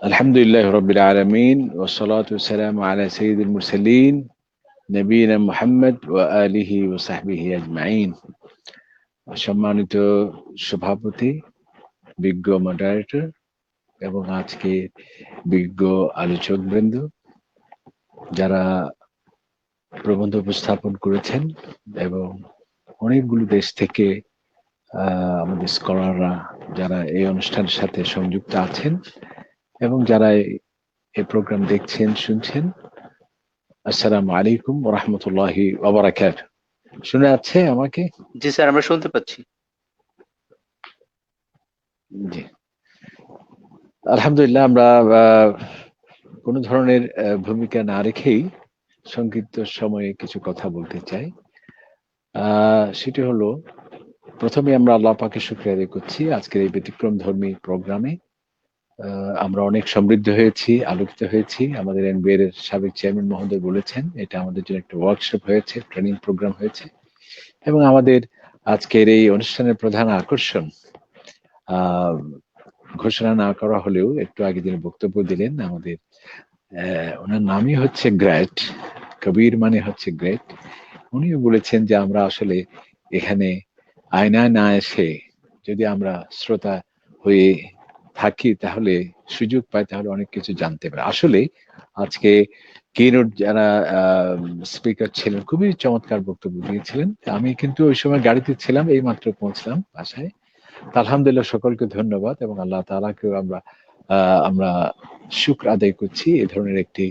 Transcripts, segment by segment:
আলহামদুলিল্লাহ রবিল আলমিন ওসলাতাম আলা সঈদুল মুরসলিন নবীন মোহাম্মদ ও আলিহি ও সাহবিহি আজমাইন সম্মানিত সভাপতি, বিজ্ঞ মডারেটর এবং আজকে বিজ্ঞ আলোচক বৃন্দ যারা প্রবন্ধ উপস্থাপন করেছেন এবং অনেকগুলো দেশ থেকে আমাদের স্কলাররা যারা এই অনুষ্ঠানের সাথে সংযুক্ত আছেন এবং যারা এই প্রোগ্রাম দেখছেন শুনছেন আসসালামু আলাইকুম রহমতুল্লাহি ওবরাকাত শুনে যাচ্ছে আমাকে? জি স্যার আমরা শুনতে পাচ্ছি। জি। আলহামদুলিল্লাহ আমরা কোন ধরনের ভূমিকা না রেখেই সংক্ষিপ্ত সময়ে কিছু কথা বলতে চাই। সেটি হলো প্রথমে আমরা আল্লাহ পাকে শুক্রিয়া আদায় করছি আজকের এই ব্যতিক্রম ধর্মী প্রোগ্রামে আমরা অনেক সমৃদ্ধ হয়েছি, আলোকিত হয়েছি। আমাদের এনবিএর সাবেক চেয়ারম্যান মহোদয় বলেছেন, এটা আমাদের জন্য একটা ওয়ার্কশপ হয়েছে ট্রেনিং প্রোগ্রাম হয়েছে। এবং আমাদের আজকের এই অনুষ্ঠানের প্রধান আকর্ষণ ঘোষণা না করা হলেও একটু আগে তিনি বক্তব্য দিলেন, আমাদের ওনার নামই হচ্ছে গ্রেট, কবির মানে হচ্ছে গ্রেট। উনিও বলেছেন যে আমরা আসলে এখানে আয়নায় না এসে যদি আমরা শ্রোতা হয়ে থাকি, তাহলে সুযোগ পাই তাহলে অনেক কিছু জানতে পারে। আসলে আজকে কিনোট যারা স্পিকার ছিলেন, খুবই চমৎকার বক্তব্য দিয়েছিলেন। আমি কিন্তু ওই সময় গাড়িতে ছিলাম, এই মাত্র পৌঁছলাম বাসায়। আলহামদুলিল্লাহ সকলকে ধন্যবাদ এবং আল্লাহ তালাকেও আমরা আমরা শুক্র আদায় করছি। এ ধরনের একটি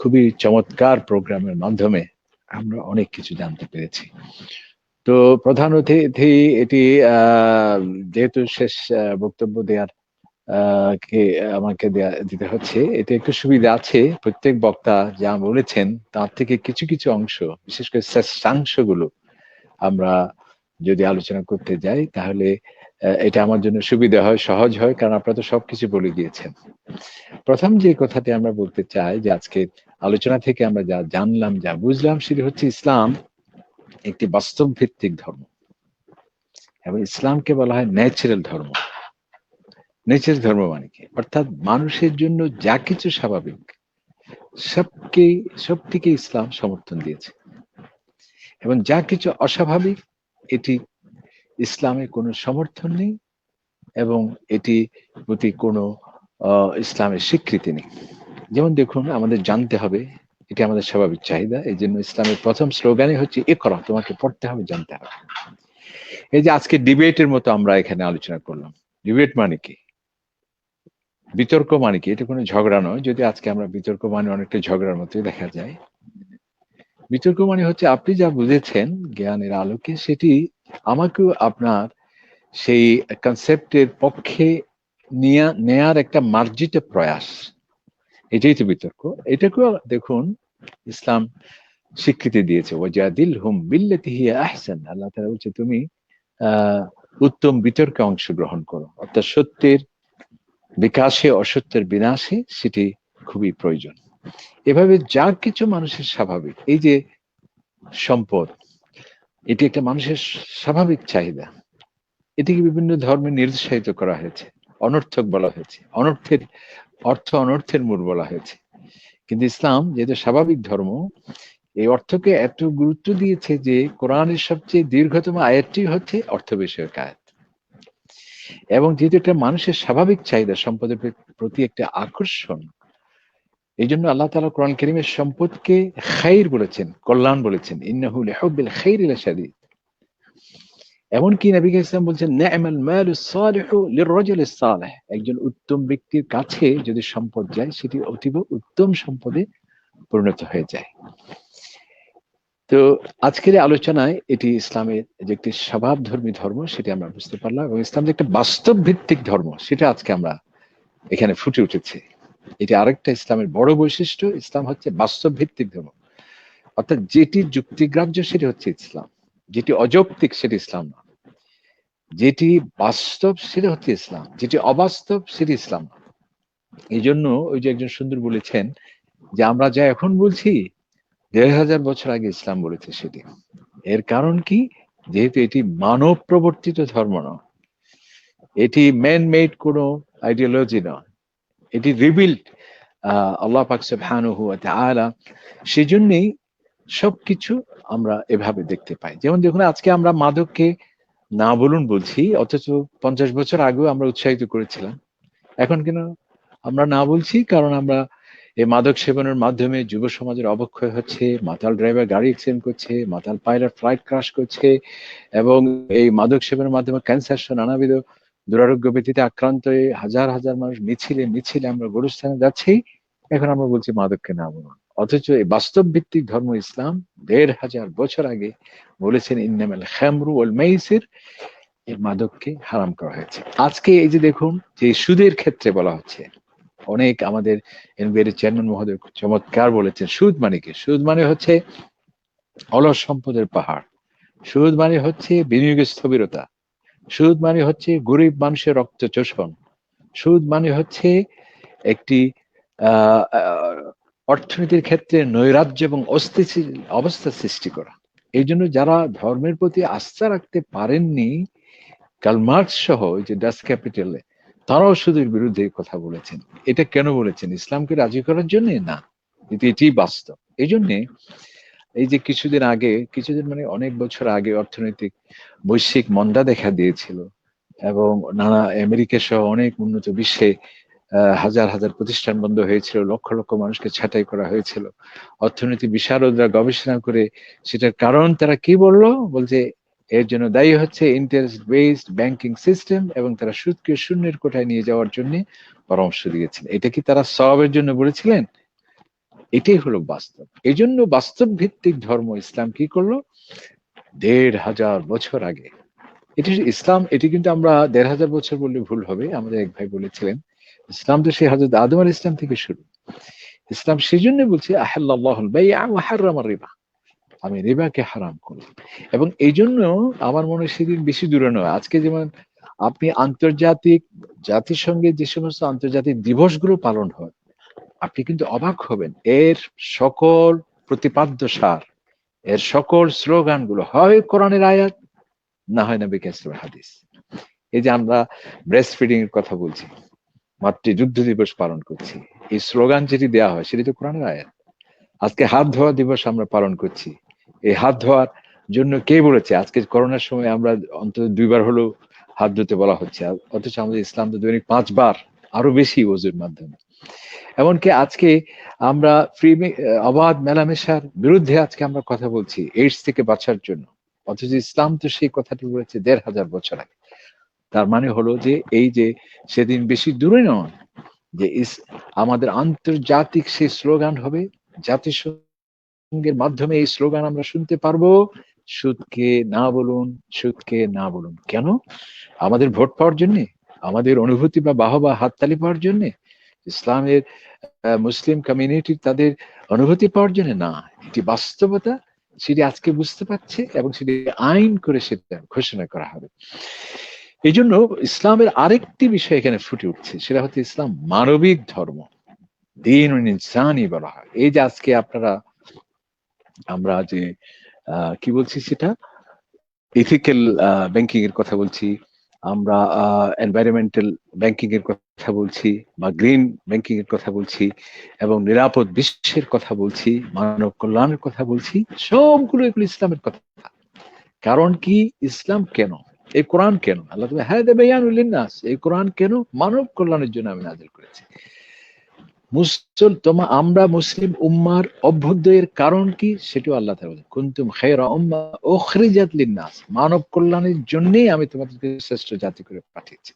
খুবই চমৎকার প্রোগ্রামের মাধ্যমে আমরা অনেক কিছু জানতে পেরেছি। তো প্রধান অতিথি এটি যেহেতু শেষ বক্তব্য দেওয়ার কে, আমাকে দিতে হচ্ছে। এতে একটু সুবিধা আছে। প্রত্যেক বক্তা যা বলেছেন, তার থেকে কিছু কিছু অংশ, বিশেষ করে শেষাংশগুলো আমরা যদি আলোচনা করতে যাই, তাহলে এটা আমার জন্য সুবিধা হয়, সহজ হয়, কারণ আপনারা তো সবকিছু বলে দিয়েছেন। প্রথম যে কথাটি আমরা বলতে চাই, যে আজকে আলোচনা থেকে আমরা যা জানলাম, যা বুঝলাম, সেটি হচ্ছে ইসলাম একটি বাস্তব ভিত্তিক ধর্ম। এবং ইসলামকে বলা হয় ন্যাচারাল ধর্ম। নেচার ধর্ম মানে কি অর্থাৎ মানুষের জন্য যা কিছু স্বাভাবিক, সবকে, সবটিকে ইসলাম সমর্থন দিয়েছে। এবং যা কিছু অস্বাভাবিক, এটি ইসলামের কোনো সমর্থন নেই এবং এটি প্রতি কোনো ইসলামের স্বীকৃতি নেই। যেমন দেখুন, আমাদের জানতে হবে, এটি আমাদের স্বাভাবিক চাহিদা এই জন্য ইসলামের প্রথম স্লোগানই হচ্ছে, এ করা, তোমাকে পড়তে হবে, জানতে হবে। এই যে আজকে ডিবেটের মতো আমরা এখানে আলোচনা করলাম। ডিবেট মানে কি? বিতর্ক মানে কি? এটা কোনো ঝগড়া নয়। যদি আজকে আমরা বিতর্ক মানে অনেকটা ঝগড়ার মতোই দেখা যায়। বিতর্ক মানে হচ্ছে, আপনি যা বুঝেছেন জ্ঞানের আলোকে, সেটি আমাকেও আপনার সেই কনসেপ্টের পক্ষে নেয়ার একটা মার্জিত প্রয়াস। এটাই তো বিতর্ক। এটাকেও দেখুন, ইসলাম স্বীকৃতি দিয়েছে ওয়াজাদিল হুম বিল্লাতি আহসান। আল্লাহ তাআলা বলছে, তুমি উত্তম বিতর্কে অংশগ্রহণ করো। অর্থাৎ সত্যের বিকাশে, অসত্যের বিনাশে সেটি খুবই প্রয়োজন। এভাবে যা কিছু মানুষের স্বাভাবিক, এই যে সম্পদ, এটি একটা মানুষের স্বাভাবিক চাহিদা। এটিকে বিভিন্ন ধর্মে নির্দেশায়িত করা হয়েছে। অনর্থক বলা হয়েছে। অনর্থের অর্থ অনর্থের মূল বলা হয়েছে। কিন্তু ইসলাম যেহেতু স্বাভাবিক ধর্ম, এই অর্থকে এত গুরুত্ব দিয়েছে যে কোরআনের সবচেয়ে দীর্ঘতম আয়াতটি হচ্ছে অর্থ বিষয়ক আয়াত। এবং যেহেতু এটা মানুষের স্বাভাবিক চাহিদা, সম্পদের প্রতি একটা আকর্ষণ এই জন্য আল্লাহ তালা কোরআন করিমের সম্পদকে খাইর বলেছেন, কল্যাণ বলেছেন। ইন্নাহুল হব্বিল খাইর শাদীদ। এমনকি নবী ইসলাম বলছেন একজন উত্তম ব্যক্তির কাছে যদি সম্পদ যায়, সেটি অতীব উত্তম সম্পদে পরিণত হয়ে যায়। তো আজকের আলোচনায় এটি ইসলামের যে একটি স্বভাব ধর্মী ধর্ম সেটি আমরা বুঝতে পারলাম এবং ইসলাম যে একটা বাস্তব ভিত্তিক ধর্ম, সেটা আজকে আমরা এখানে ফুটে উঠেছে। এটি আরেকটা ইসলামের বড় বৈশিষ্ট্য, ইসলাম হচ্ছে বাস্তব ভিত্তিক ধর্ম। অর্থাৎ যেটি যুক্তিগ্রাহ্য, সেটি হচ্ছে ইসলাম। যেটি অযৌক্তিক, সেটি ইসলাম না। যেটি বাস্তব, সেটা হচ্ছে ইসলাম। যেটি অবাস্তব, সেটি ইসলাম না। এই জন্য ওই যে একজন সুন্দর বলেছেন যে, আমরা যা এখন বলছি দেড় হাজার বছর আগে ইসলাম বলেছে সেটি। এর কারণ কি? যেহেতু এটি মানব প্রবর্তিত ধর্ম নয়। এটি ম্যান মেড কোনো আইডিওলজি নয়। এটি রিবিল্ড আল্লাহ পাক ওয়া তাআলা। সেজন্যই সবকিছু আমরা এভাবে দেখতে পাই। যেমন দেখুন, আজকে আমরা মাদককে না বলুন বলছি অথচ পঞ্চাশ বছর আগেও আমরা উৎসাহিত করেছিলাম। এখন কেন আমরা না বলছি? কারণ আমরা এই মাদক সেবনের মাধ্যমে যুব সমাজের অবক্ষয় হচ্ছে, মাতাল ড্রাইভার গাড়ি অ্যাক্সিডেন্ট করছে, মাতাল পাইলট ফ্লাইট ক্রাশ করছে এবং এই মাদক সেবনের মাধ্যমে ক্যান্সার সহ নানাবিধ দুরারোগ্য ব্যতীতে আক্রান্ত হয়ে হাজার হাজার মানুষ মিছিলে মিছিলে আমরা গরুস্থানে যাচ্ছি। এখন আমরা বলছি মাদককে না বলুন। অথচ এই বাস্তব ভিত্তিক ধর্ম ইসলাম দেড় হাজার বছর আগে বলেছেন, ইন্নামাল খামরু ওয়াল মেইসির এর মাদককে হারাম করা হয়েছে। আজকে এই যে দেখুন যে সুদের ক্ষেত্রে বলা হচ্ছে অনেক আমাদের এনবিআর চেয়ারম্যান মহোদয় চমৎকার বলেছেন। সুদ মানে কি সুদ মানে হচ্ছে অলস সম্পদের পাহাড়। সুদ মানে হচ্ছে বিনিয়োগের স্থবিরতা। সুদ মানে হচ্ছে গরিব মানুষের রক্ত চোষণ সুদ মানে হচ্ছে একটি অর্থনীতির ক্ষেত্রে নৈরাজ্য এবং অস্থিতিশীল অবস্থা সৃষ্টি করা। এই জন্য যারা ধর্মের প্রতি আস্থা রাখতে পারেননি কালমার্কস সহ ওই যে ডাস ক্যাপিটালে তারাও সুদের বিরুদ্ধে কথা বলেছেন। এটা কেন বলেছেন? ইসলামকে রাজি করার জন্য? না। কিন্তু এটি বাস্তব। এই জন্যে এই যে কিছুদিন আগে, কিছুদিন মানে অনেক বছর আগে অর্থনৈতিক বৈশ্বিক মন্দা দেখা দিয়েছিল এবং নানা আমেরিকা সহ অনেক উন্নত বিশ্বে হাজার হাজার প্রতিষ্ঠান বন্ধ হয়েছিল, লক্ষ লক্ষ মানুষকে ছাঁটাই করা হয়েছিল। অর্থনীতি বিশারদরা গবেষণা করে সেটার কারণ তারা কি বলল? বলছে এর জন্য দায়ী হচ্ছে ইন্টারেস্ট বেসড ব্যাংকিং সিস্টেম এবং তারা সুদকে শূন্যের কোঠায় নিয়ে যাওয়ার জন্য পরামর্শ দিয়েছেন। এটা কি তারা সবের জন্য বলেছিলেন? এটাই হলো বাস্তব। এই জন্য বাস্তব ভিত্তিক ধর্ম ইসলাম কি করল? দেড় হাজার বছর আগে। এটি ইসলাম, এটি কিন্তু আমরা দেড় হাজার বছর বললে ভুল হবে, আমাদের এক ভাই বলেছিলেন, ইসলাম তো সেই হাজরত আদম ইসলাম থেকে শুরু। ইসলাম সেই জন্য বলছে রিবা। আমি রিবাকে হারাম করলাম এবং এই জন্য আমার মনে হয় সেদিন বেশি দূরে নয়। আজকে যেমন আপনি আন্তর্জাতিক জাতিসংঘের যে সমস্ত আন্তর্জাতিক দিবসগুলো পালন হয়, আপনি কিন্তু অবাক হবেন। এর সকল প্রতিপাদ্য সার, এর সকল স্লোগানগুলো হয় কোরআনের আয়াত, না হয় না বিকাশের হাদিস। এই যে আমরা ব্রেস্ট ফিডিং এর কথা বলছি মাতৃ যুদ্ধ দিবস পালন করছি, এই স্লোগান যেটি দেওয়া হয় সেটি তো কোরআনের আয়াত। আজকে হাত ধোয়া দিবস আমরা পালন করছি। এই হাত ধোয়ার জন্য কে বলেছে? আজকে করোনার সময় আমরা অন্তত দুইবার হলেও হাত ধুতে বলা হচ্ছে। অথচ আমাদের ইসলাম তো দৈনিক পাঁচবার, আরও বেশি ওজুর মাধ্যমে। এমনকি আজকে আমরা ফ্রি অবাধ মেলামেশার বিরুদ্ধে আজকে আমরা কথা বলছি এইডস থেকে বাঁচার জন্য। অথচ ইসলাম তো সেই কথাটি বলেছে দেড় হাজার বছর আগে। তার মানে হলো যে, এই যে সেদিন বেশি দূরে নয়, যে আমাদের আন্তর্জাতিক সেই স্লোগান হবে জাতিসংঘের মাধ্যমে এই স্লোগান আমরা শুনতে পারব। সুদকে না বলুন, সুদকে না বলুন। কেন? আমাদের ভোট পাওয়ার জন্যে, আমাদের অনুভূতি বা বাহবা হাততালি পাওয়ার জন্যে, ইসলামের মুসলিম কমিউনিটি তাদের অনুভূতি পাওয়ার জন্য না। এটি বাস্তবতা, সেটি আজকে বুঝতে পারছে এবং সেটি আইন করে সেটা ঘোষণা করা হবে। এই জন্য ইসলামের আরেকটি বিষয় এখানে ফুটে উঠছে, সেটা হচ্ছে ইসলাম মানবিক ধর্ম। দিন ইনসানই বলা হয়। এই যে আজকে আপনারা আমরা যে কি বলছি সেটা? ইথিক্যাল ব্যাংকিং এর কথা বলছি, আমরা এনভায়রনমেন্টাল ব্যাংকিং এর কথা বলছি বা গ্রিন ব্যাংকিং এর কথা বলছি এবং নিরাপদ বিশ্বের কথা বলছি, মানব কল্যাণের কথা বলছি, সবগুলো এগুলো ইসলামের কথা। কারণ কি? ইসলাম কেন? এই কোরআন কেন? আল্লাহ হ্যাঁ দেবে এই কোরআন কেন? মানব কল্যাণের জন্য আমি নাজিল করেছি। মুসল তোমা আমরা মুসলিম উম্মার অভ্যুদয়ের কারণ কি? সেটাও আল্লাহ বলেন কুনতুম উম্মা উখরিজাত লিন-নাস। মানব কল্যাণের জন্যই আমি তোমাদেরকে শ্রেষ্ঠ জাতি করে পাঠিয়েছি।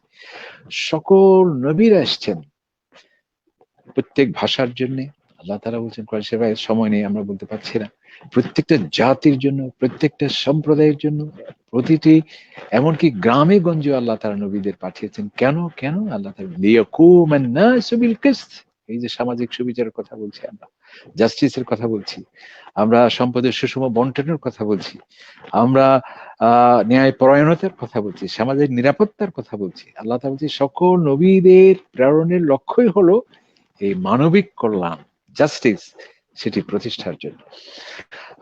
সকল নবীরা এসেছেন প্রত্যেক ভাষার জন্য। আল্লাহ তারা বলছেন সময় নেই, আমরা বলতে পারছি না। প্রত্যেকটা জাতির জন্য, প্রত্যেকটা সম্প্রদায়ের জন্য, প্রতিটি, এমনকি গ্রামে গঞ্জে আল্লাহ তারা নবীদের পাঠিয়েছেন। কেন? কেন? আল্লাহ তারা এই যে সামাজিক সুবিচারের কথা বলছি আমরা জাস্টিসের কথা বলছি, আমরা সম্পদের সুষম বন্টনের কথা বলছি, আমরা ন্যায় পরায়ণতার কথা বলছি সামাজিক নিরাপত্তার কথা বলছি, আল্লাহ বলছি সকল নবীদের প্রেরণের লক্ষ্যই হলো এই মানবিক কল্যাণ জাস্টিস সেটি প্রতিষ্ঠার জন্য।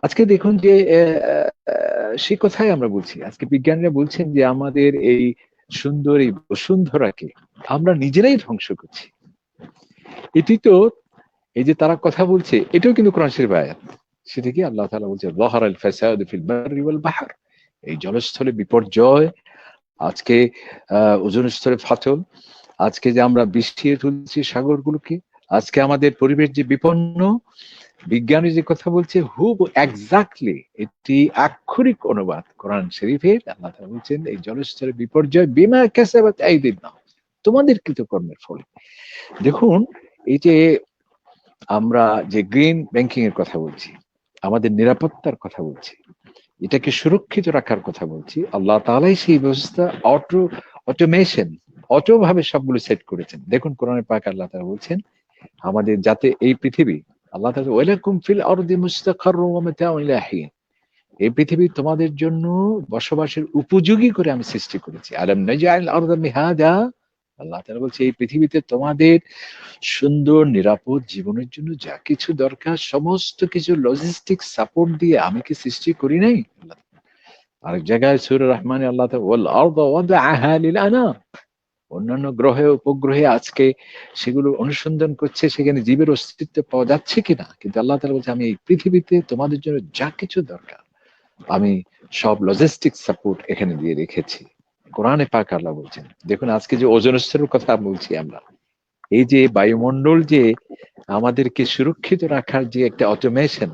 আজকে দেখুন যে সে কথাই আমরা বলছি। আজকে বিজ্ঞানীরা বলছেন যে আমাদের এই সুন্দর এই বসুন্ধরাকে আমরা নিজেরাই ধ্বংস করছি। এটি তো এই যে তারা কথা বলছে, এটাও কিন্তু কোরআন শরীফ সেটা কি আল্লাহ তাআলা বলছে এই জলস্থলে বিপর্যয়, আজকে ওজন স্তরে ফাটল, আজকে যে আমরা বৃষ্টিয়ে তুলছি সাগরগুলোকে, আজকে আমাদের পরিবেশ যে বিপন্ন, বিজ্ঞানী যে কথা বলছে, হুব এক্স্যাক্টলি এটি আক্ষরিক অনুবাদ কোরআন শরীফের। আল্লাহ তাআলা বলছেন, এই জলস্তরে বিপর্যয়, বিমা কাসাবাত আইদিন তোমাদের কৃতকর্মের ফলে। দেখুন এই যে আমরা যে গ্রিন ব্যাংকিং এর কথা বলছি, আমাদের নিরাপত্তার কথা বলছি, এটাকে সুরক্ষিত রাখার কথা বলছি, আল্লাহ তালাই সেই ব্যবস্থা অটো অটোমেশন অটো ভাবে সবগুলো সেট করেছেন। দেখুন কোরআনের পাক আল্লাহ তাআলা বলছেন, আমাদের যাতে এই পৃথিবী, আল্লাহ তাআলা ওয়ালাকুম ফিল মাতাউন ইলা এই পৃথিবী তোমাদের জন্য বসবাসের উপযোগী করে আমি সৃষ্টি করেছি। আলাম নাজআল আরদা মিহাদা আল্লাহ তাআলা বলছে, এই পৃথিবীতে তোমাদের সুন্দর, নিরাপদ জীবনের জন্য যা কিছু দরকার, সমস্ত কিছু লজিস্টিক সাপোর্ট দিয়ে আমি কি সৃষ্টি করি নাই? আরেক জায়গায় সূরা রহমানে আল্লাহ আনাম। অন্যান্য গ্রহে, উপগ্রহে আজকে সেগুলো অনুসন্ধান করছে, সেখানে জীবের অস্তিত্ব পাওয়া যাচ্ছে কিনা? কিন্তু আল্লাহ তাআলা বলছে, আমি এই পৃথিবীতে তোমাদের জন্য যা কিছু দরকার, আমি সব লজিস্টিক সাপোর্ট এখানে দিয়ে রেখেছি। কোরআনে পাক আল্লাহ বলছেন। দেখুন, আজকে যে ওজন স্তরের কথা বলছি আমরা, এই যে বায়ুমণ্ডল যে আমাদেরকে সুরক্ষিত রাখার যে একটা অটোমেশন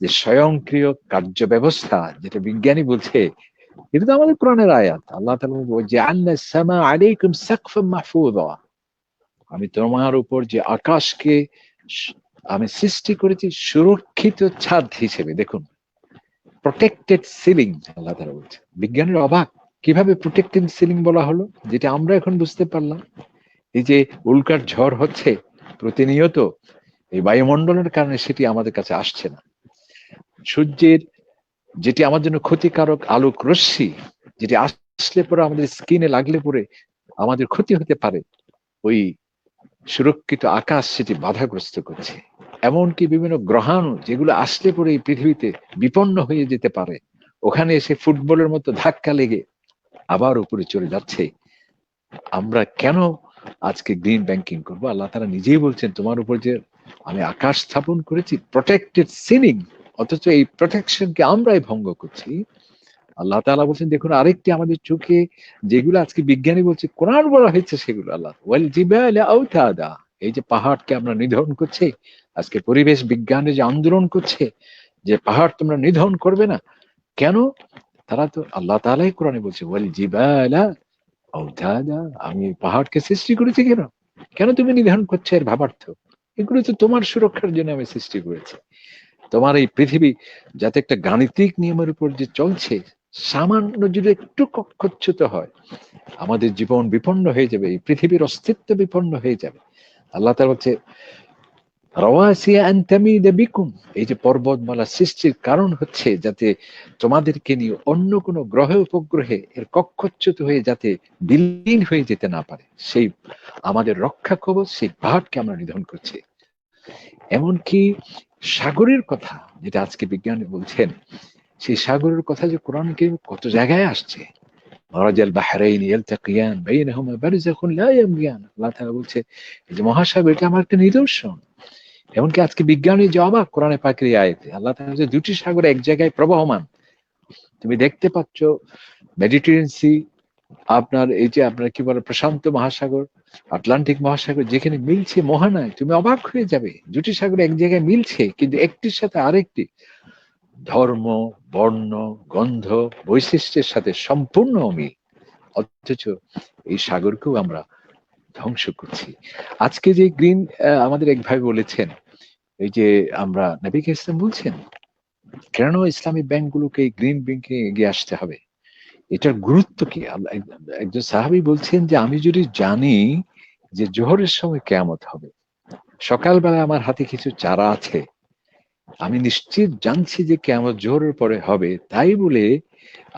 যে স্বয়ংক্রিয় কার্য ব্যবস্থা যেটা বিজ্ঞানী বলছে, এটা তো আমাদের কোরআনের আয়াত। আল্লাহ আমি তোমার উপর যে আকাশকে আমি সৃষ্টি করেছি সুরক্ষিত ছাদ হিসেবে। দেখুন প্রোটেক্টেড সিলিং আল্লাহ তাআলা বলছে। বিজ্ঞানের অবাক। কীভাবে প্রোটেক্টেড সিলিং বলা হলো, যেটা আমরা এখন বুঝতে পারলাম, এই যে উল্কার ঝড় হচ্ছে প্রতিনিয়ত, এই বায়ুমণ্ডলের কারণে সেটি আমাদের কাছে আসছে না। সূর্যের যেটি আমার জন্য ক্ষতিকারক আলোক রশ্মি, যেটি আসলে পরে আমাদের স্কিনে লাগলে পরে আমাদের ক্ষতি হতে পারে, ওই সুরক্ষিত আকাশ সেটি বাধাগ্রস্ত করছে। এমনকি বিভিন্ন গ্রহাণু যেগুলো আসলে পরে এই পৃথিবীতে বিপন্ন হয়ে যেতে পারে, ওখানে এসে ফুটবলের মতো ধাক্কা লেগে আবার উপরে চলে যাচ্ছে। আমরা কেন আজকে গ্রিন ব্যাংকিং করব? আল্লাহ তারা নিজেই বলছেন, তোমার উপর যে আমি আকাশ স্থাপন করেছি প্রোটেক্টেড সিলিং অথচ এই প্রোটেকশনকে আমরাই ভঙ্গ করছি। আল্লাহ তাআলা বলছেন, দেখুন, আরেকটি আমাদের চোখে যেগুলো আজকে বিজ্ঞানী বলছে, কোরআন বলা হয়েছে সেগুলো আল্লাহ ওয়াল জিবালা আউতাদা এই যে পাহাড়কে আমরা নিধন করছে, আজকে পরিবেশ বিজ্ঞানে যে আন্দোলন করছে, যে পাহাড় তোমরা নিধন করবে না, কেন তারা তো আল্লাহ তাআলাই কোরআনে বলছে ওয়াল জিবালা আমি পাহাড়কে সৃষ্টি করেছি কেন? কেন তুমি নিধন করছ এর ভাবার্থ? এগুলো তো তোমার সুরক্ষার জন্য আমি সৃষ্টি করেছি। তোমার এই পৃথিবী যাতে একটা গাণিতিক নিয়মের উপর যে চলছে, সামান্য যদি একটু কক্ষচ্যুত হয়, আমাদের জীবন বিপন্ন হয়ে যাবে, এই পৃথিবীর অস্তিত্ব বিপন্ন হয়ে যাবে। আল্লাহ তাআলা হচ্ছে রওয়াসিয়া আন বিকুম। এই যে পর্বতমালা সৃষ্টির কারণ হচ্ছে যাতে তোমাদেরকে নিয়ে অন্য কোনো গ্রহে উপগ্রহে এর কক্ষচ্যুত হয়ে যাতে বিলীন হয়ে যেতে না পারে, সেই আমাদের রক্ষা কবচ সেই পাহাড়কে আমরা নিধন করছি। এমনকি সাগরের কথা, যেটা আজকে বিজ্ঞানী বলছেন, সেই সাগরের কথা যে কোরআন কে কত জায়গায় আসছে। মারাজাল বলছে, এই যে মহাসাগর এটা আমার একটা নিদর্শন। এমনকি আজকে বিজ্ঞানী যে অবাক কোরআনে পাকের আয়াতে, আল্লাহ বলছে, দুটি সাগর এক জায়গায় প্রবাহমান। তুমি দেখতে পাচ্ছ মেডিটেরিয়ান সি আপনার এই যে আপনার কি বলে, প্রশান্ত মহাসাগর আটলান্টিক মহাসাগর, যেখানে মিলছে মহানায়, তুমি অবাক হয়ে যাবে। দুটি সাগর এক জায়গায় মিলছে, কিন্তু একটির সাথে আরেকটি, ধর্ম, বর্ণ, গন্ধ, বৈশিষ্ট্যের সাথে সম্পূর্ণ অমিল। অথচ এই সাগরকেও আমরা ধ্বংস করছি। আজকে যে গ্রিন আমাদের এক ভাই বলেছেন, এই যে আমরা নবীকে ইসলাম বলছেন, কেন ইসলামী ব্যাংকগুলোকে গ্রিন ব্যাংকে এগিয়ে আসতে হবে? এটার গুরুত্ব কি? একজন সাহাবী বলছেন যে, আমি যদি জানি যে জোহরের সময় কেয়ামত হবে সকালবেলা আমার হাতে কিছু চারা আছে, আমি নিশ্চিত জানছি যে কেয়ামত জোহরের পরে হবে। তাই বলে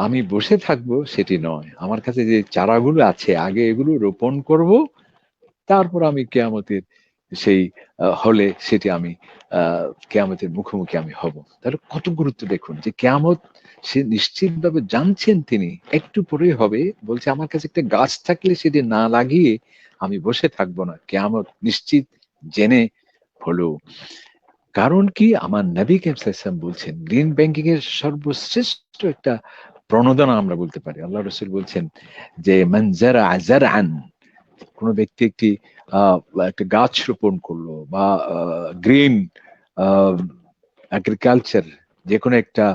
আমি বসে থাকব, সেটি নয়। আমার কাছে যে চারাগুলো আছে, আগে এগুলো রোপণ করব তারপর আমি কেয়ামতের সেই হলে সেটি আমি, আহ, কেয়ামতের মুখোমুখি আমি হব। তাহলে কত গুরুত্ব দেখুন যে কেয়ামত সে নিশ্চিতভাবে জানছেন তিনি, একটু পরেই হবে, বলছে আমার কাছে একটা গাছ থাকলে সেটি না লাগিয়ে আমি বসে থাকব না। কেয়ামত নিশ্চিত জেনে হলো। কারণ কি? আমার নবী কেমসাম বলছেন, গ্রিন ব্যাংকিং এর সর্বশ্রেষ্ঠ একটা প্রণোদনা আমরা বলতে পারি। আল্লাহ রসুল বলছেন যে মঞ্জারা আজার আন কোনো ব্যক্তি একটি একটা গাছ রোপণ করল বা গ্রিন এগ্রিকালচার যে কোনো একটা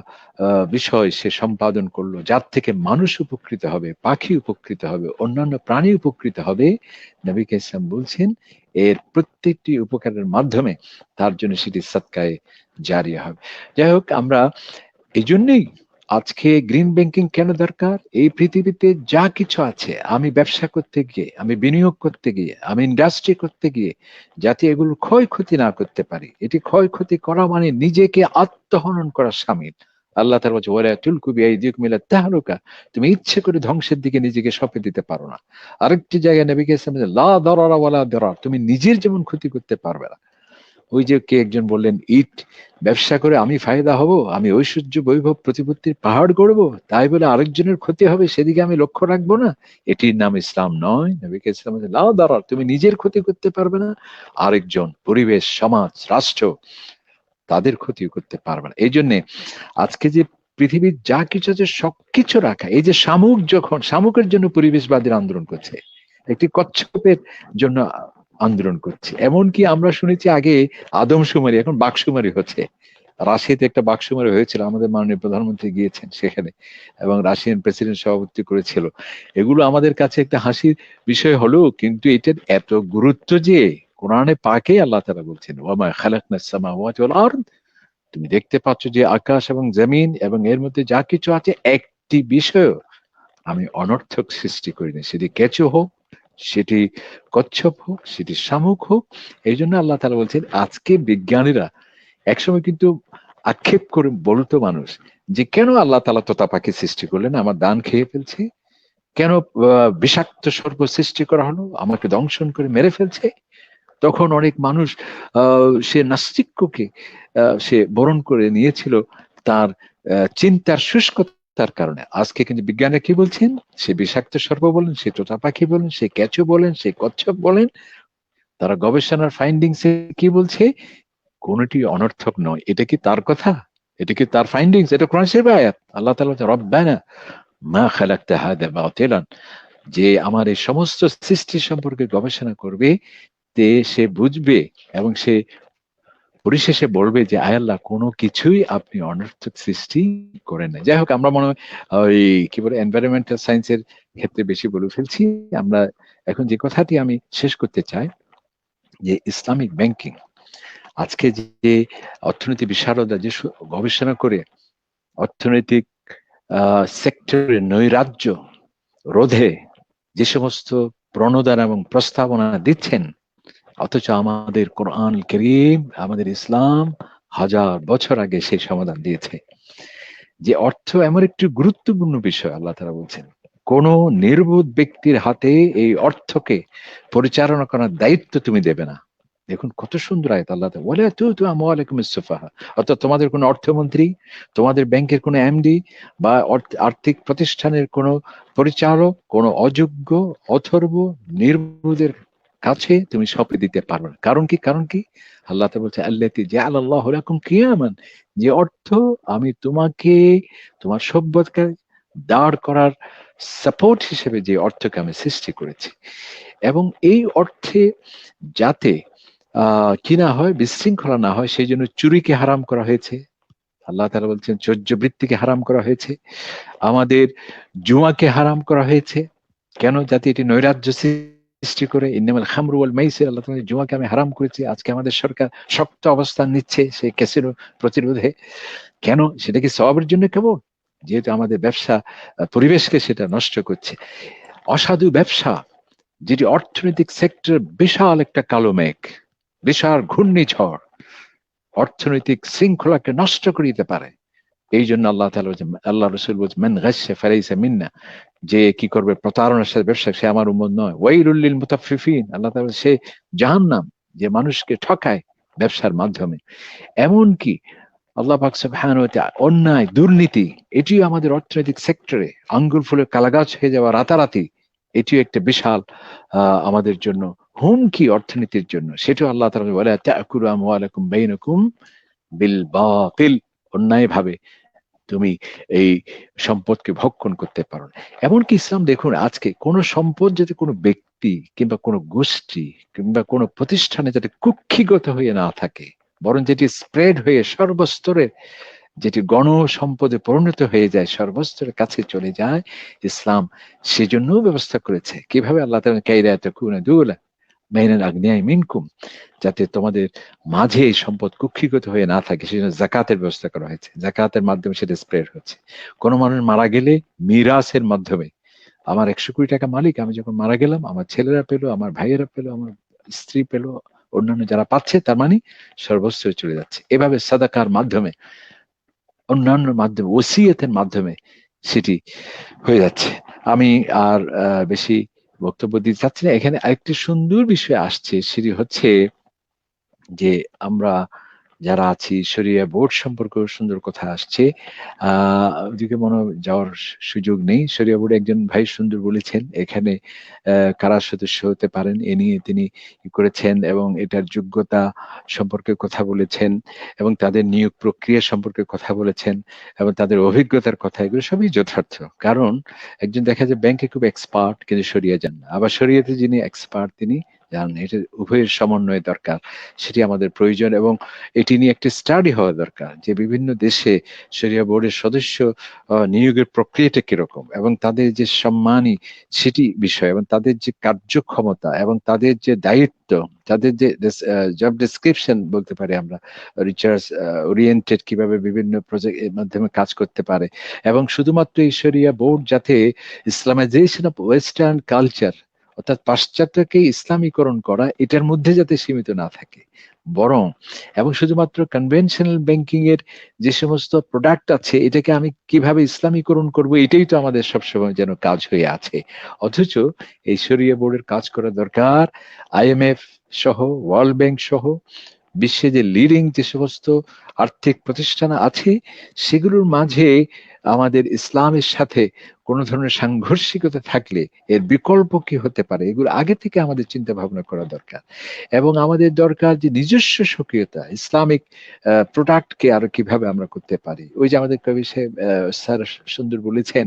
বিষয় সে সম্পাদন করল, যার থেকে মানুষ উপকৃত হবে, পাখি উপকৃত হবে, অন্যান্য প্রাণী উপকৃত হবে নবীকে ইসলাম বলছেন, এর প্রত্যেকটি উপকারের মাধ্যমে তার জন্য সেটি সৎকায় জারি হবে। যাই হোক, আমরা এই জন্যই আজকে গ্রিন ব্যাংকিং কেন দরকার? এই পৃথিবীতে যা কিছু আছে, আমি ব্যবসা করতে গিয়ে, আমি বিনিয়োগ করতে গিয়ে, আমি ইন্ডাস্ট্রি করতে গিয়ে, যাতে এগুলো ক্ষয়ক্ষতি না করতে পারি, এটি ক্ষয়ক্ষতি করা মানে নিজেকে আত্মহনন করা সামিল আল্লাহ তার বলছে ওরা টুলকুবি এই দিক মিলে তাহলুকা তুমি ইচ্ছে করে ধ্বংসের দিকে নিজেকে সঁপে দিতে পারো না। আরেকটি জায়গায় নেবে গেছে লা দরারা ওয়ালা দরার তুমি নিজের যেমন ক্ষতি করতে পারবে না। ওই যে কে একজন বললেন, ইট, ব্যবসা করে আমি ফায়দা হব, আমি ঐশ্বর্য বৈভব প্রতিপত্তির পাহাড় গড়ব, তাই বলে আরেকজনের ক্ষতি হবে সেদিকে আমি লক্ষ্য রাখব না? এটির নাম ইসলাম নয়। নবীকে ইসলাম লাও দাঁড়া তুমি নিজের ক্ষতি করতে পারবে না, আরেকজন পরিবেশ, সমাজ, রাষ্ট্র তাদের ক্ষতি করতে পারবে না। এই জন্যে আজকে যে পৃথিবীর যা কিছু আছে সবকিছু রাখা, এই যে শামুক যখন, শামুকের জন্য পরিবেশবাদীর আন্দোলন করছে, একটি কচ্ছপের জন্য আন্দোলন করছে। এমনকি আমরা শুনেছি আগে আদমশুমারি এখন বাকশুমারি হচ্ছে। রাশিয়াতে একটা বাকশুমারি হয়েছিল, আমাদের মাননীয় প্রধানমন্ত্রী গিয়েছেন সেখানে এবং রাশিয়ান প্রেসিডেন্ট সভাপতি করেছিল। এগুলো আমাদের কাছে একটা হাসির বিষয় হলো, কিন্তু এটার এত গুরুত্ব যে কোরআনে পাকে আল্লাহ তারা বলছেন ওমা তুমি দেখতে পাচ্ছ যে আকাশ এবং জমিন এবং এর মধ্যে যা কিছু আছে, একটি বিষয় আমি অনর্থক সৃষ্টি করিনি। সেটি কেঁচো হোক সেটি কচ্ছপ হোক, সেটি শামুক হোক, এই জন্য আল্লাহ তালা বলছেন, আজকে বিজ্ঞানীরা একসময় কিন্তু আক্ষেপ করে বলতো মানুষ যে কেন আল্লাহ তালা তোতা পাখি সৃষ্টি করলেন, আমার দান খেয়ে ফেলছে, কেন বিষাক্ত সর্ব সৃষ্টি করা হলো, আমাকে দংশন করে মেরে ফেলছে? তখন অনেক মানুষ সে নাস্তিক্যকে সে বরণ করে নিয়েছিল তার চিন্তার শুষ্কতা তার কারণে আজকে কিন্তু বিজ্ঞানে কি বলছেন? সে বিষাক্ত সর্ব বলেন, সে টোটা পাখি বলেন, সে ক্যাচু বলেন, সে কচ্ছপ বলেন, তারা গবেষণার ফাইন্ডিংস কি বলছে? কোনটি অনর্থক নয়। এটা কি তার কথা? এটা কি তার ফাইন্ডিংস এটা কোরআন শরীফে আয়াত। আল্লাহ তাআলা রব্বানা মা খালাকতা হাদা বাতিলান। যে আমার এই সমস্ত সৃষ্টি সম্পর্কে গবেষণা করবে, তে সে বুঝবে এবং সে পরিশেষে বলবে যে আয়াল্লাহ কোনো কিছুই আপনি অনর্থক সৃষ্টি করেন না যাই হোক, আমরা মনে হয় ওই কি বলে এনভায়রনমেন্টাল সায়েন্সের ক্ষেত্রে বেশি বলে ফেলছি। আমরা এখন যে কথাটি আমি শেষ করতে চাই, যে ইসলামিক ব্যাংকিং। আজকে যে অর্থনীতি বিশারদা, যে গবেষণা করে অর্থনৈতিক সেক্টরের নৈরাজ্য রোধে যে সমস্ত প্রণোদন এবং প্রস্তাবনা দিচ্ছেন অথচ আমাদের কোরআন করিম, আমাদের ইসলাম হাজার বছর আগে সেই সমাধান দিয়েছে। যে অর্থ এমন একটি গুরুত্বপূর্ণ বিষয়, আল্লাহ তারা বলছেন, কোন নির্বোধ ব্যক্তির হাতে এই অর্থকে পরিচালনা করার দায়িত্ব তুমি দেবে না। দেখুন কত সুন্দর আয়ত আল্লাহ বলে তু তু আমালাইকুম ইসফাহা অর্থাৎ তোমাদের কোনো অর্থমন্ত্রী, তোমাদের ব্যাংকের কোনো এমডি বা আর্থিক প্রতিষ্ঠানের কোনো পরিচালক, কোনো অযোগ্য, অথর্ব, নির্বোধের কাছে তুমি সঁপে দিতে পারবে না। কারণ কি? কারণ কি? আল্লাহ বলছে আল্লাহ যে আল্লাহ কিয়ামান যে অর্থ আমি তোমাকে, তোমার সভ্যতাকে দাঁড় করার সাপোর্ট হিসেবে যে অর্থকে আমি সৃষ্টি করেছি। এবং এই অর্থে যাতে আহ কি না হয়, বিশৃঙ্খলা না হয়, সেই জন্য চুরিকে হারাম করা হয়েছে। আল্লাহ তালা বলছেন, চর্য বৃত্তিকে হারাম করা হয়েছে। আমাদের জুয়াকে হারাম করা হয়েছে। কেন? যাতে এটি নৈরাজ্য সৃষ্টি করে ইন্নামাল খামরু ওয়াল মাইসির আল্লাহ তাআলা জুয়াকে আমি হারাম করেছি, আজকে আমাদের সরকার শক্ত অবস্থান নিচ্ছে সেই ক্যাসিনো প্রতিরোধে। কেন? সেটা কি সবের জন্য কেবল? যেহেতু আমাদের ব্যবসা পরিবেশকে সেটা নষ্ট করছে। অসাধু ব্যবসা, যেটি অর্থনৈতিক সেক্টর বিশাল একটা কালো মেঘ, বিশাল ঘূর্ণিঝড়, অর্থনৈতিক শৃঙ্খলাকে নষ্ট করে দিতে পারে। এই জন্য আল্লাহ আল্লাহ রসুল বলছে মেন গাছে ফেরাইছে মিন্না। যে কি করবে? প্রতারণার সাথে ব্যবসা, সে আমার উম্মত নয়। ওয়াইরুল্লিল মুতাফিফিন। আল্লাহ তাআলা সে জাহান্নাম যে মানুষকে ঠকায় ব্যবসার মাধ্যমে। এমন কি আল্লাহ পাক সুবহানাহু অন্যায়, দুর্নীতি, এটিও আমাদের অর্থনৈতিক সেক্টরে আঙ্গুল ফুলে কালাগাছ হয়ে যাওয়া রাতারাতি, এটিও একটা বিশাল আমাদের জন্য হুমকি অর্থনীতির জন্য। সেটাও আল্লাহ তাআলা বলে তাকুলু আমওয়ালাকুম বাইনাকুম বিল বাতিল। অন্যায় ভাবে তুমি এই সম্পদকে ভক্ষণ করতে পারো না। এমনকি ইসলাম দেখুন, আজকে কোন সম্পদ যাতে কোনো ব্যক্তি কিংবা কোনো গোষ্ঠী কিংবা কোনো প্রতিষ্ঠানে যাতে কুক্ষিগত হয়ে না থাকে, বরং যেটি স্প্রেড হয়ে সর্বস্তরের যেটি গণ সম্পদে পরিণত হয়ে যায়, সর্বস্তরের কাছে চলে যায়, ইসলাম সেজন্য ব্যবস্থা করেছে কীভাবে আল্লাহ তাআলা কাইরাত কুনা দুলা মাইনাল আগ্নিয়াই মিনকুম, যাতে তোমাদের মাঝে এই সম্পদ কুক্ষিগত হয়ে না থাকে। সেজন্য জাকাতের ব্যবস্থা করা হয়েছে। জাকাতের মাধ্যমে সেটা স্প্রেড হচ্ছে। কোনো মানুষ মারা গেলে মিরাসের মাধ্যমে, আমার একশো কোটি টাকা মালিক, আমি যখন মারা গেলাম, আমার ছেলেরা পেল, আমার ভাইয়েরা পেল, আমার স্ত্রী পেল, অন্যান্য যারা পাচ্ছে, তার মানে সর্বস্ব চলে যাচ্ছে। এভাবে সাদাকার মাধ্যমে, অন্যান্য মাধ্যমে, ওসিয়তের মাধ্যমে সেটি হয়ে যাচ্ছে। আমি আর বেশি বক্তব্য দিতে চাচ্ছি না। এখানে আরেকটি সুন্দর বিষয় আসছে সেটি হচ্ছে যে আমরা যারা আছি শরিয়া বোর্ড সম্পর্কে সুন্দর কথা আসছে। ওদিকে মনে যাওয়ার সুযোগ নেই। শরিয়া বোর্ডে একজন ভাই সুন্দর বলেছেন এখানে আহ, কারা সদস্য হতে পারেন এ নিয়ে তিনি করেছেন এবং এটার যোগ্যতা সম্পর্কে কথা বলেছেন এবং তাদের নিয়োগ প্রক্রিয়া সম্পর্কে কথা বলেছেন এবং তাদের অভিজ্ঞতার কথা এগুলো সবই যথার্থ। কারণ একজন দেখা যায় ব্যাংকে খুব এক্সপার্ট কিন্তু সরিয়ে যান আবার সরিয়েতে যিনি এক্সপার্ট তিনি জান এটা উভয়ের সমন্বয় দরকার, সেটি আমাদের প্রয়োজন এবং এটি নিয়ে একটি স্টাডি হওয়া দরকার যে বিভিন্ন দেশে শরিয়া বোর্ডের সদস্য নিয়োগের প্রক্রিয়াটা কীরকম এবং তাদের যে সম্মানী সেটি বিষয় এবং তাদের যে কার্যক্ষমতা এবং তাদের যে দায়িত্ব, তাদের যে জব ডেসক্রিপশন বলতে পারি আমরা রিচার্জ ওরিয়েন্টেড কীভাবে বিভিন্ন প্রজেক্ট এর মাধ্যমে কাজ করতে পারে এবং শুধুমাত্র শরিয়া বোর্ড যাতে ইসলামাইজেশন অফ ওয়েস্টার্ন কালচার অর্থাৎ পাশ্চাত্যকে ইসলামীকরণ করা এটার মধ্যে যাতে সীমিত না থাকে। বরং, এবং শুধুমাত্র কনভেনশনাল ব্যাংকিং এর যে সমস্ত প্রোডাক্ট আছে, এটাকে আমি কীভাবে ইসলামীকরণ করব, এটাই তো আমাদের সবসময় যেন কাজ হয়ে আছে। অথচ এই শরিয়া বোর্ডের কাজ করা দরকার। আইএমএফ সহ ওয়ার্ল্ড ব্যাংক সহ, বিশ্বে যে লিডিং যে সমস্ত আর্থিক প্রতিষ্ঠান আছে, সেগুলোর মাঝে আমাদের ইসলামের সাথে কোন ধরনের সাংঘর্ষিকতা থাকলে এর বিকল্প কি হতে পারে? এগুলো আগে থেকে আমাদের চিন্তা ভাবনা করা দরকার। এবং আমাদের দরকার যে নিজস্ব সক্রিয়তা ইসলামিক প্রোডাক্টকে আরও কীভাবে আমরা করতে পারি? ওই যে আমাদের কবি স্যার সুন্দর বলেছেন,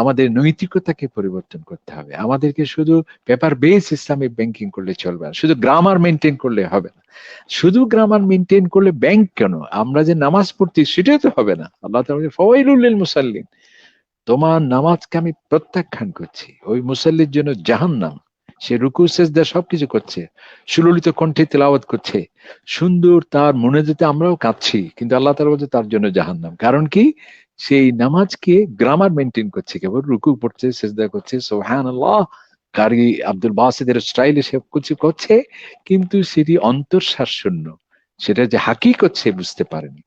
আমাদের নৈতিকতাকে পরিবর্তন করতে হবে। আমাদেরকে শুধু পেপার বেস ইসলামিক ব্যাংকিং করলে চলবে না, শুধু গ্রামার মেনটেন করলে হবে না। শুধু গ্রামার মেনটেন করলে ব্যাংক কেন? আমরা যে নামাজ পড়ছি, সেটাই তো হবে না। আল্লাহ ফওয়াইলুল মুসাল্লিন। তোমার নামাজকে আমি প্রত্যাখ্যান করছি। ওই মুসল্লির জন্য জাহান্নাম। সে রুকু, সেজদা সবকিছু করছে। সুললিত কণ্ঠে তেলাওয়াত করছে। সুন্দর তার মনে যেতে আমরাও কাঁদছি, কিন্তু আল্লাহ তাআলা বলছে তার জন্য জাহান্নাম। কারণ কি? সেই নামাজকে গ্রামার মেনটেন করছে, কেবল রুকু পড়ছে, সেজদা করছে, সুবহানাল্লাহ। কারি আব্দুল বাসিদের স্টাইলে সে কিছু করছে, কিন্তু সেটি অন্তর্শ্বাস শূন্য। সেটা যে হাকি করছে বুঝতে পারেনি।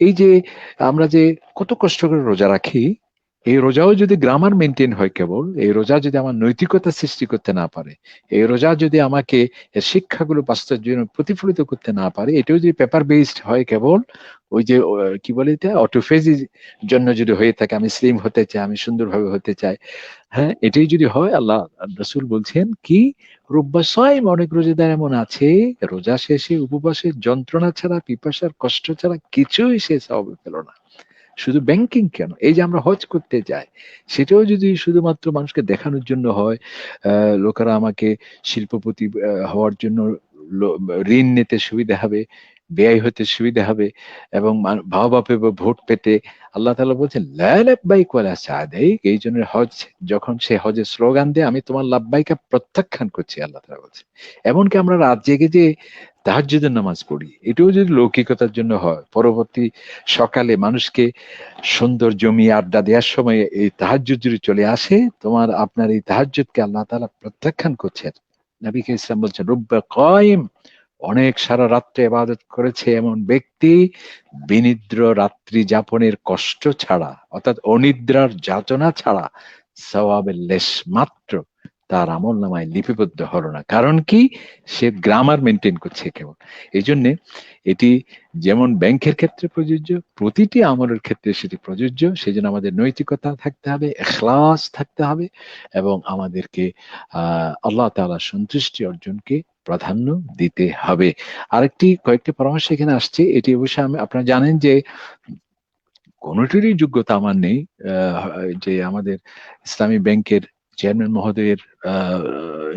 এই যে আমরা যে কত কষ্ট করে রোজা রাখি এই রোজাও যদি গ্রামার মেনটেন হয় কেবল, এই রোজা যদি আমার নৈতিকতা সৃষ্টি করতে না পারে, এই রোজা যদি আমাকে শিক্ষাগুলো বাস্তবের জন্য প্রতিফলিত করতে না পারে, এটাও যদি পেপার বেসড হয় কেবল, ওই যে কি বলে এটা? জন্য যদি হয়ে থাকে, আমি স্লিম হতে চাই, আমি সুন্দরভাবে হতে চাই হ্যাঁ এটাই যদি হয়, আল্লাহ রসুল বলছেন কি? রোব্বাসয় অনেক রোজাদার এমন আছে, রোজা শেষে উপবাসের যন্ত্রণা ছাড়া, পিপাসার কষ্ট ছাড়া কিছুই সে সবে পেল না। শুধু ব্যাংকিং কেন? এই যে আমরা হজ করতে যাই, সেটাও যদি শুধুমাত্র মানুষকে দেখানোর জন্য হয় লোকেরা আমাকে শিল্পপতি হওয়ার জন্য ঋণ নিতে সুবিধা হবে, ব্যয় হতে সুবিধা হবে এবং ভাবা পেবে ভোট পেতে আল্লাহ তাআলা বলছেন, লা লাব্বাইক ওয়ালা সাদাইক এই জন্য হজ, যখন সে হজের স্লোগান দেয়, আমি তোমার লাব্বাইকা প্রত্যাখ্যান করছি, আল্লাহ তাআলা বলছে এমনকি আমরা রাত জেগে যে তাহাজ্জুদের নামাজ পড়ি। এটাও যদি লৌকিকতার জন্য হয়, পরবর্তী সকালে মানুষকে সুন্দর জমি আড্ডা দেওয়ার সময় এই তাহাজ্জুদ যদি চলে আসে, তোমার আপনার এই তাহাজ্জুদকে আল্লাহ তাআলা প্রত্যাখ্যান করছেন। নবীকে ইসলাম বলছেন, রুব্বা কয়েম, অনেক সারা রাত্রে ইবাদত করেছে এমন ব্যক্তি বিনিদ্র রাত্রি যাপনের কষ্ট ছাড়া, অর্থাৎ অনিদ্রার যাতনা ছাড়া, সওয়াবের লেশ মাত্র তার আমল নামায় লিপিবদ্ধ হলো না। কারণ কি? সে গ্রামার মেনটেন করছে কেমন এই জন্যে এটি যেমন ব্যাংকের ক্ষেত্রে প্রযোজ্য, প্রতিটি আমলের ক্ষেত্রে সেটি প্রযোজ্য। সেই জন্য আমাদের নৈতিকতা থাকতে হবে, এখলাস থাকতে হবে এবং আমাদেরকে আহ আল্লাহ তালা সন্তুষ্টি অর্জনকে প্রাধান্য দিতে হবে। আরেকটি, কয়েকটি পরামর্শ এখানে আসছে। এটি অবশ্যই আমি, আপনারা জানেন যে কোনোটিরই যোগ্যতা আমার নেই যে আমাদের ইসলামী ব্যাংকের চেয়ারম্যান মহোদয়ের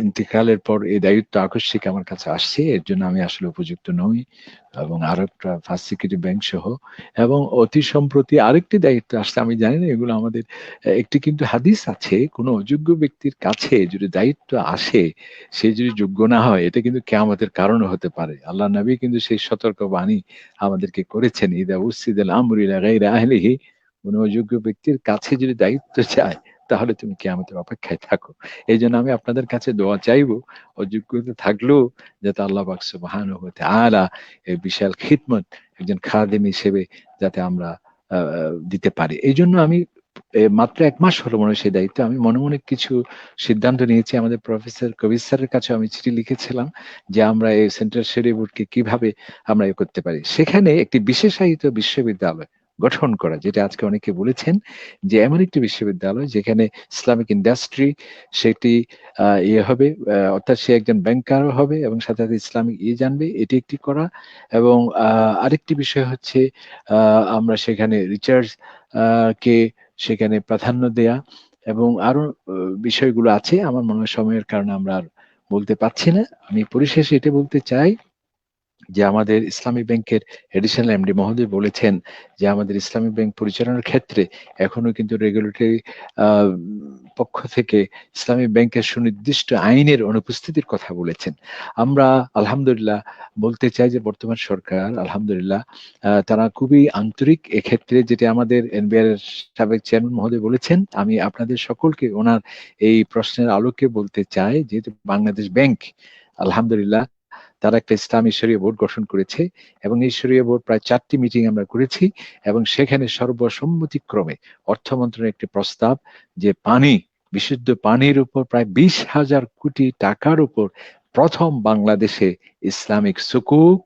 ইন্তিকালের পর এই দায়িত্ব আকস্মিক আমার কাছে আসছে। এর জন্য আমি আসলে উপযুক্ত নই এবং আরও একটা ফার্স্ট সিকিউরিটি ব্যাংক সহ এবং অতি সম্প্রতি আরেকটি দায়িত্ব আসছে। আমি জানি না এগুলো আমাদের একটি কিন্তু হাদিস আছে, কোনো অযোগ্য ব্যক্তির কাছে যদি দায়িত্ব আসে, সে যদি যোগ্য না হয়, এটা কিন্তু কেয়ামতের কারণ হতে পারে। আল্লাহ নবী কিন্তু সেই সতর্ক বাণী আমাদেরকে করেছেন, ইদা উসিদ আমরিলা গাইরা আহলিহি কোনো অযোগ্য ব্যক্তির কাছে যদি দায়িত্ব চায় তাহলে তুমি কি আমাদের অপেক্ষায় থাকো। এই জন্য আমি আপনাদের কাছে দোয়া চাইব, অযোগ্যতা থাকলেও যাতে আল্লাহ বাকস বাহান হতে আলা এই বিশাল খিদমত একজন খাদেম হিসেবে যাতে আমরা দিতে পারি। এই জন্য আমি মাত্র এক মাস হলো মনে সেই দায়িত্ব। আমি মনে মনে কিছু সিদ্ধান্ত নিয়েছি। আমাদের প্রফেসর কবির স্যারের কাছে আমি চিঠি লিখেছিলাম যে আমরা এই সেন্ট্রাল শেরি বোর্ডকে কীভাবে আমরা এ করতে পারি। সেখানে একটি বিশেষায়িত বিশ্ববিদ্যালয় গঠন করা, যেটা আজকে অনেকে বলেছেন যে এমন একটি বিশ্ববিদ্যালয় যেখানে ইসলামিক ইন্ডাস্ট্রি সেটি ইয়ে হবে অর্থাৎ সে একজন ব্যাংকারও হবে এবং সাথে সাথে ইসলামিক ইয়ে জানবে, এটি একটি করা এবং আরেকটি বিষয় হচ্ছে আমরা সেখানে রিচার্জ কে সেখানে প্রাধান্য দেয়া এবং আরও বিষয়গুলো আছে। আমার মনে হয় সময়ের কারণে আমরা আর বলতে পারছি না। আমি পরিশেষে এটা বলতে চাই যে আমাদের ইসলামী ব্যাংকের এডিশনাল এমডি মহোদয় বলেছেন যে আমাদের ইসলামী ব্যাংক পরিচালনার ক্ষেত্রে এখনও কিন্তু রেগুলেটরি পক্ষ থেকে ইসলামী ব্যাংকের সুনির্দিষ্ট আইনের অনুপস্থিতির কথা বলেছেন। আমরা আলহামদুলিল্লাহ বলতে চাই যে বর্তমান সরকার আলহামদুলিল্লাহ তারা খুবই আন্তরিক এক্ষেত্রে যেটা আমাদের এনবিআর সাবেক চেয়ারম্যান মহোদয় বলেছেন, আমি আপনাদের সকলকে ওনার এই প্রশ্নের আলোকে বলতে চাই যেহেতু বাংলাদেশ ব্যাংক আলহামদুলিল্লাহ তারা একটা ইসলামী শরীয় বোর্ড গঠন করেছে এবং শরীয় বোর্ড প্রায় চারটি মিটিং আমরা করেছি এবং সেখানে সর্বসম্মতিক্রমে অর্থ মন্ত্রণের একটি প্রস্তাব যে পানি, বিশুদ্ধ পানির উপর প্রায় বিশ হাজার কোটি টাকার উপর প্রথম বাংলাদেশে ইসলামিক সুকুক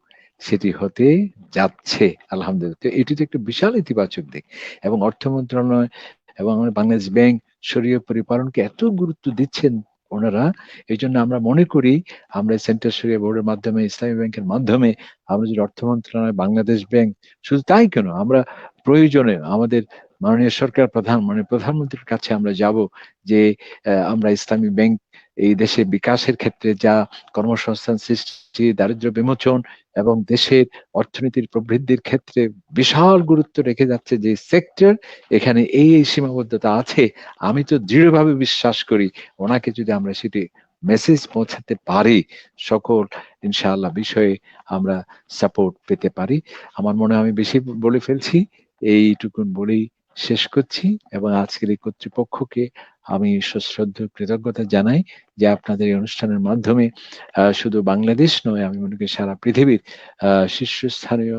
সেটি হতে যাচ্ছে। আলহামদুলিল্লাহ। এটি তো একটা বিশাল ইতিবাচক দিক এবং অর্থ মন্ত্রণালয় এবং বাংলাদেশ ব্যাংক শরীয় পরিপালনকে এত গুরুত্ব দিচ্ছেন ওনারা। এই জন্য আমরা মনে করি আমরা সেন্টার সরিয়া বোর্ডের মাধ্যমে, ইসলামী ব্যাংকের মাধ্যমে আমরা যদি অর্থ মন্ত্রণালয়, বাংলাদেশ ব্যাংক, শুধু তাই কেন, আমরা প্রয়োজনে আমাদের মাননীয় সরকার প্রধান মানে প্রধানমন্ত্রীর কাছে আমরা যাব যে আমরা ইসলামী ব্যাংক এই দেশে বিকাশের ক্ষেত্রে যা কর্মসংস্থান সৃষ্টি দারিদ্র বিমোচন এবং দেশের অর্থনীতির প্রবৃদ্ধির ক্ষেত্রে বিশাল গুরুত্ব রেখে যাচ্ছে যে সেক্টর, এখানে এই এই সীমাবদ্ধতা আছে, আমি তো দৃঢ়ভাবে বিশ্বাস করি ওনাকে যদি আমরা সেটি মেসেজ পৌঁছাতে পারি, সকল ইনশাআল্লাহ বিষয়ে আমরা সাপোর্ট পেতে পারি। আমার মনে আমি বেশি বলে ফেলছি, এইটুকুন বলেই শেষ করছি এবং আজকের এই কর্তৃপক্ষকে আমি সশ্রদ্ধ, কৃতজ্ঞতা জানাই যে আপনাদের এই অনুষ্ঠানের মাধ্যমে শুধু বাংলাদেশ নয়, আমি মনে করি সারা পৃথিবীর শীর্ষস্থানীয়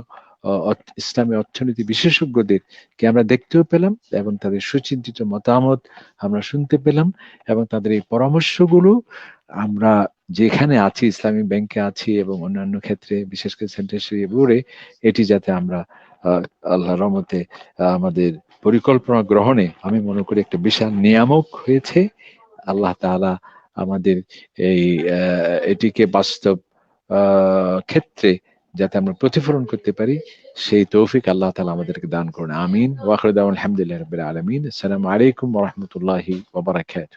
ইসলামী অর্থনীতি বিশেষজ্ঞদের কে আমরা দেখতেও পেলাম এবং তাদের সুচিন্তিত মতামত আমরা শুনতে পেলাম এবং তাদের এই পরামর্শগুলো আমরা যেখানে আছি, ইসলামী ব্যাংকে আছি এবং অন্যান্য ক্ষেত্রে, বিশেষ করে সেন্টার বোর্ডে, এটি যাতে আমরা আল্লাহ রহমতে আমাদের পরিকল্পনা গ্রহণে আমি মনে করি একটা বিশাল নিয়ামক হয়েছে। আল্লাহ তাআলা আমাদের এই এটিকে বাস্তব ক্ষেত্রে যাতে আমরা প্রতিফলন করতে পারি, সেই তৌফিক আল্লাহ তালা আমাদেরকে দান করুন। আমিন। ওয়াখরুদ্দাউন আলহামদুলিল্লাহ রবিল আলমিন। আসসালামু আলাইকুম রহমতুল্লাহি ওবরাকাত